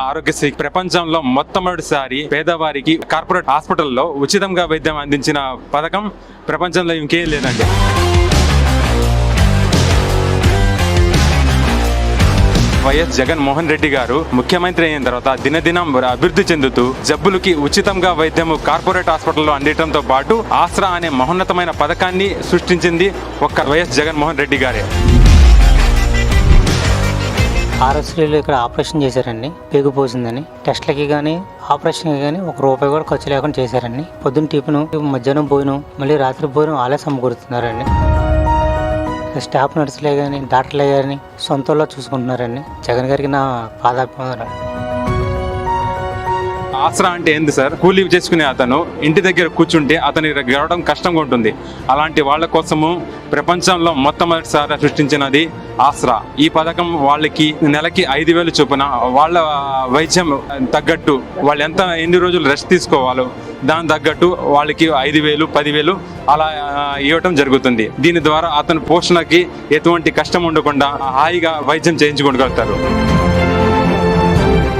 ఆరోగ్యశ్రీ ప్రపంచంలో మొట్టమొదటిసారి పేదవారికి కార్పొరేట్ హాస్పిటల్లో ఉచితంగా వైద్యం అందించిన పథకం ప్రపంచంలో ఇంకేం లేదండి. వైఎస్ జగన్మోహన్ రెడ్డి గారు ముఖ్యమంత్రి అయిన తర్వాత దినదినం అభివృద్ధి చెందుతూ జబ్బులకి ఉచితంగా వైద్యము కార్పొరేట్ హాస్పిటల్లో అందించడంతో పాటు ఆసరా అనే మహోన్నతమైన పథకాన్ని సృష్టించింది ఒక్క వైఎస్ జగన్మోహన్ రెడ్డి గారే. ఆర్ఎస్లీలో ఇక్కడ ఆపరేషన్ చేశారండి. పేగు పోసిందని. టెస్ట్లకి కానీ ఆపరేషన్కి కానీ ఒక రూపాయి కూడా ఖర్చు లేకుండా చేశారండి. పొద్దున్న టిఫిన్ మధ్యాహ్నం భోజనం మళ్ళీ రాత్రి భోజనం వాళ్ళే సమకూరుతున్నారండి స్టాఫ్ నర్సులే కానీ డాక్టర్లే కానీ సొంతంలో చూసుకుంటున్నారండి. జగన్ గారికి నా పాదాభిమానం ఆసరా అంటే ఏంది సార్? కూలీ చేసుకునే అతను ఇంటి దగ్గర కూర్చుంటే అతని గడవడం కష్టంగా ఉంటుంది. అలాంటి వాళ్ళ కోసము ప్రపంచంలో మొట్టమొదటిసారి సృష్టించినది ఆసరా. ఈ పథకం వాళ్ళకి నెలకి ఐదు వేలు చొప్పున వాళ్ళ వైద్యం తగ్గట్టు వాళ్ళు ఎంత ఎన్ని రోజులు రెస్ట్ తీసుకోవాలో దాని తగ్గట్టు వాళ్ళకి ఐదు వేలు పదివేలు అలా ఇవ్వటం జరుగుతుంది. దీని ద్వారా అతని పోషణకి ఎటువంటి కష్టం ఉండకుండా హాయిగా వైద్యం చేయించుకోగలుగుతారు.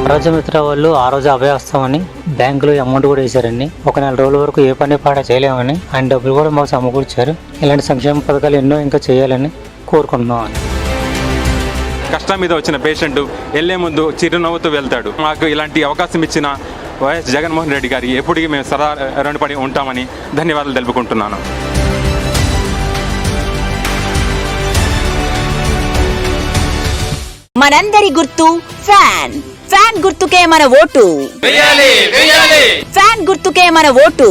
ఆరోగ్యమిత్ర వాళ్ళు ఆ రోజు అభయవస్తామని బ్యాంకులో అమౌంట్ కూడా వేశారండి. ఒక నెల రోజుల వరకు ఏ పని పాట చేయలేమని ఆయన డబ్బులు కూడా మాకు సమకూర్చారు. ఇలాంటి సంక్షేమ పథకాలు ఎన్నో ఇంకా చేయాలని కోరుకుంటున్నాం కష్టం మీద వచ్చిన పేషెంట్ వెళ్ళే ముందు చిరునవ్వుతూ వెళ్తాడు. మాకు ఇలాంటి అవకాశం ఇచ్చిన వైఎస్ జగన్మోహన్ రెడ్డి గారికి ఎప్పటికీ మేము సదా రుణపడి ఉంటామని ధన్యవాదాలు తెలుపుకుంటున్నాను. మనందరి గుర్తు ఫ్యాన్. ఫ్యాన్ గుర్తుకే మన ఓటు. ఫ్యాన్ గుర్తుకే మన ఓటు.